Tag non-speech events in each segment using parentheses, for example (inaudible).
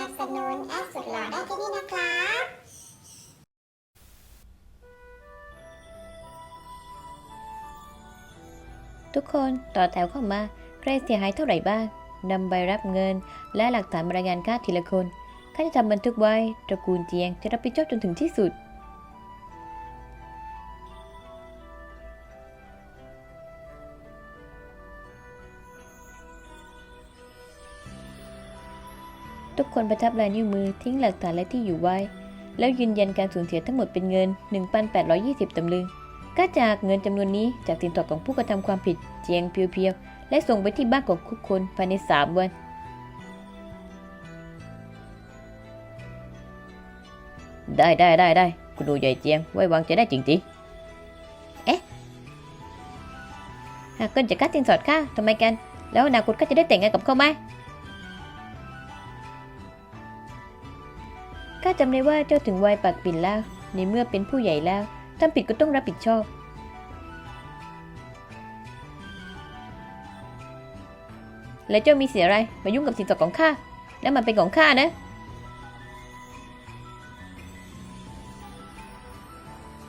นับสนุนแอดสุดหล่อได้ที่นี่นะครับทุกคนต่อแถวเข้ามา ใครเสียหายเท่าไหร่บ้างนำใบรับเงิน และหลักฐานรายงานค่าทีละคนข้าจะทำบันทึกไว้ตระกูลเจียงจะรับผิดชอบจนถึงที่สุด ทุกคนประทับลายนิ้วมือทิ้งหลักฐานและที่อยู่ไว้ แล้วยืนยันการสูญเสียทั้งหมดเป็นเงิน 1,820ตำลึงก็จากเงินจำนวนนี้จากสินสอดของผู้กระทำความผิดเจียงเพียวๆและส่งไปที่บ้านของทุกคนภายใน3วันได้ได้ได้ได้คุณดูใหญ่เจียงไว้วางใจได้จริงๆ เอ๊ะ หากเกินจากค่าสินสอดค่าทำไมกัน แล้วอนาคตก็จะได้แต่งงานกับเขาไหมาจำได้ว่าเจ้าถึงวัยปากปิ่นแล้ว ในเมื่อเป็นผู้ใหญ่แล้วทำผิดก็ต้องรับผิดชอบ แล้วเจ้ามีเสียอะไร มายุ่งกับสินสอดของข้าแล้วมันเป็นของข้านะ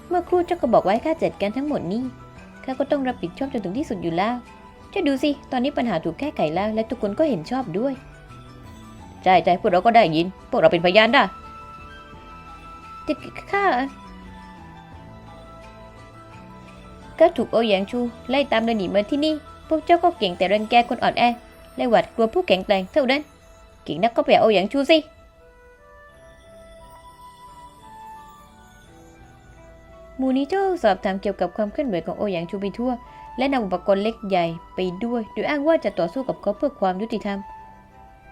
เมื่อครู่เจ้าก็บอกไว้ข้าจัดการทั้งหมดนี้ข้าก็ต้องรับผิดชอบจนถึงที่สุดอยู่แล้วเจ้าดูสิ ตอนนี้ปัญหาถูกแก้ไขแล้ว และทุกคนก็เห็นชอบด้วย ใช่ใช่พวกเราก็ได้ยิน พวกเราเป็นพยานได้ แต่ข้าก็ถูกโอหยางชูไล่ตามเดินหนีมาที่นี่ พวกเจ้าก็เก่งแต่รังแกคนอ่อนแอและหวาดกลัวผู้แข็งแกร่งเท่านั้น เก่งนักก็ไปเอาโอหยางชูสิมูนิโจสอบถามเกี่ยวกับความเคลื่อนไหวของโอหยางชูไปทั่ว และนำอุปกรณ์เล็กใหญ่ไปด้วย โดยอ้างว่าจะต่อสู้กับเขาเพื่อความยุติธรรม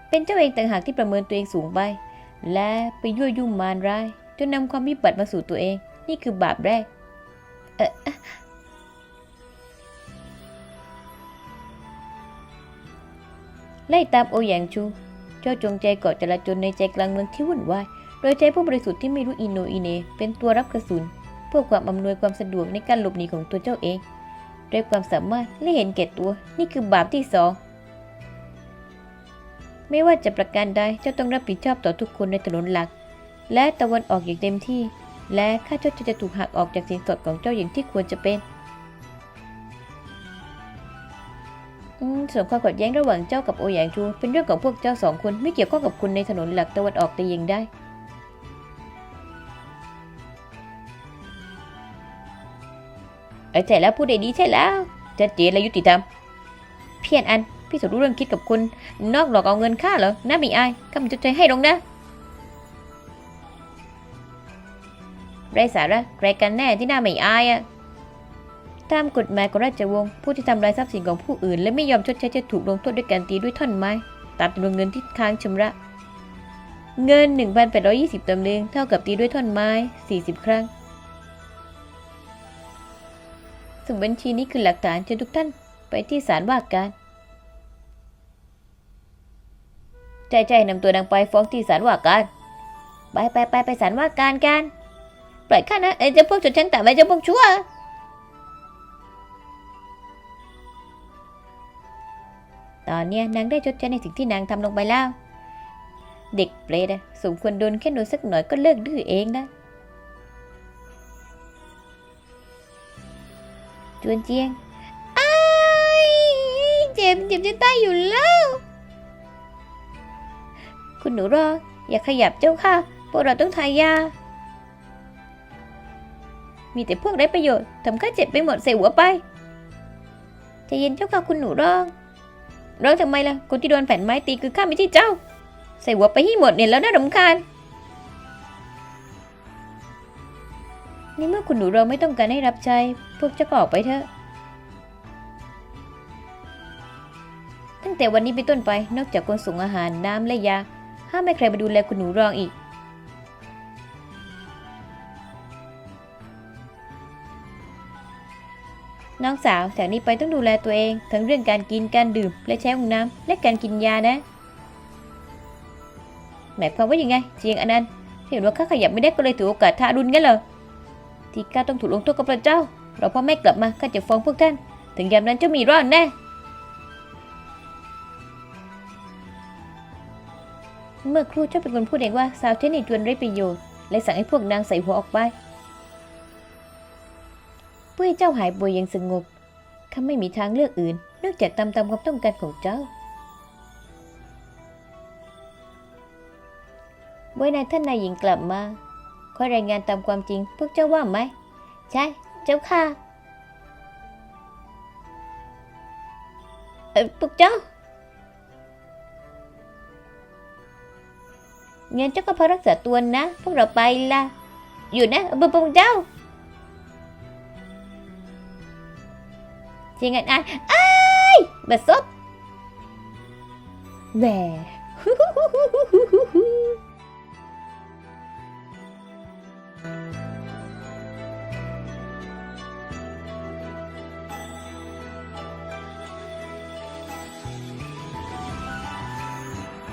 เป็นเจ้าเองต่างหากที่ประเมินตัวเองสูงไป และไปยั่วยุมารร้าย นนำความวิบัติมาสู่ตัวเอง นี่คือบาปแรก เออไล่ตามโอหยางชู เจ้าจงใจก่อจลาจลในใจกลางเมืองที่วุ่นวาย โดยใช้ผู้บริสุทธิ์ที่ไม่รู้อินโนอินเนเป็นตัวรับกระสุน เพื่อความอำนวยความสะดวกในการหลบหนีของตัวเจ้าเองด้วยความสามารถและเห็นแก่ตัว นี่คือบาปที่สองไม่ว่าจะประการใดเจ้าต้องรับผิดชอบต่อทุกคนในถนนหลัก และตะวันออกอย่างเต็มที่ และค่าเจ้าจะถูกหักออกจากสินสอดของเจ้าอย่างที่ควรจะเป็นอืมส่วนความขัดแย้งระหว่างเจ้ากับโอหยางชูเป็นเรื่องของพวกเจ้าสองคนไม่เกี่ยวข้องกับคุณในถนนหลักตะวันออกแต่ย่างใดเออใช่แล้วพูดได้ดีใช่แล้วชัดเจนและยุติธรรม เพี้ยนอัน พี่สรู้เรื่องคิดกับคุณ นอกหลอกเอาเงินค่าเหรอน่ามีอายข้ามันจะใจให้ลงนะ ไรสาระใครกันแน่ที่น่าไม่อายอะตามกฎหมายของราชวงศ์ผู้ที่ทำลายทรัพย์สินของผู้อื่น และไม่ยอมชดใช้จะถูกลงโทษด้วยการตีด้วยท่อนไม้ตามจำนวนเงินที่ค้างชำระ เงิน 1,820ตำลึงเท่ากับตีด้วยท่อนไม้ 40 ครั้งสมุดบัญชีนี้คือหลักฐานเชิญทุกท่านไปที่ศาลว่าการใจใจนำตัวนางไปฟ้องที่ศาลว่าการ ไปไปไปไปศาลว่าการกัน ปล่อยข้านะเอ้เจะพวกจดชั้นต่ำไว้เจะพวกชั่ว ตอนเนี้ยนางได้ชดใช้ในสิ่งที่นางทำลงไปแล้ว เด็กเปรตอะสมควรโดนแค่โดนสักหน่อยก็เลิกดื้อเองนะจวนเจียงอ้ายเจ็บเจ็บจะตายอยู่แล้ว คุณหนูรอ อย่าขยับเจ้าค่ะ พวกเราต้องทายา มีแต่พวกไร้ประโยชน์ทำข้าเจ็บไปหมดใส่หัวไปใจเย็นเจ้าค่ะคุณหนูรองร้องทำไมล่ะคนที่โดนแผ่นไม้ตีคือข้าไม่ใช่เจ้า ใส่หัวไปให้หมดเนี่ยแล้วน่ารำคาญในเมื่อคุณหนูเราไม่ต้องการให้รับใช้พวกเจ้าก็ออกไปเถอะตั้งแต่วันนี้เป็นต้นไปนอกจากคนส่งอาหารน้ำและยาห้ามให้ใครมาดูแลคุณหนูรองอีก น้องสาวจากนี้ไปต้องดูแลตัวเอง ทั้งเรื่องการกินการดื่มและใช้ห้องน้ำและการกินยานะหมายความว่ายังไงเจียงอนันต์เห็นว่าข้าขยับไม่ได้ก็เลยถือโอกาสทารุณงั้นเหรอที่ข้าต้องถูกลงโทษกับพระเจ้า เราพ่อแม่กลับมาข้าจะฟ้องพวกท่าน ถึงยามนั้นเจ้ามีรอดแน่เมื่อครูเจ้าเป็นคนพูดเองว่าสาวเทนนี่จวนไร้ประโยชน์และสั่งให้พวกนางใส่หัวออกไป เพื่อให้เจ้าหายป่วยอย่างสงบข้าไม่มีทางเลือกอื่น นอกจากตามตามความต้องการของเจ้าเมื่อนายท่านนายหญิงกลับมาขอรายงานตามความจริง พวกเจ้าว่าไหม ใช่ เจ้าค่ะเออพวกเจ้างั้นเจ้าก็พอรักษาตัวนะ พวกเราไปละอยู่นะเออพวกเจ้า chị ngạnh ai ai bật sốt. Về. (laughs)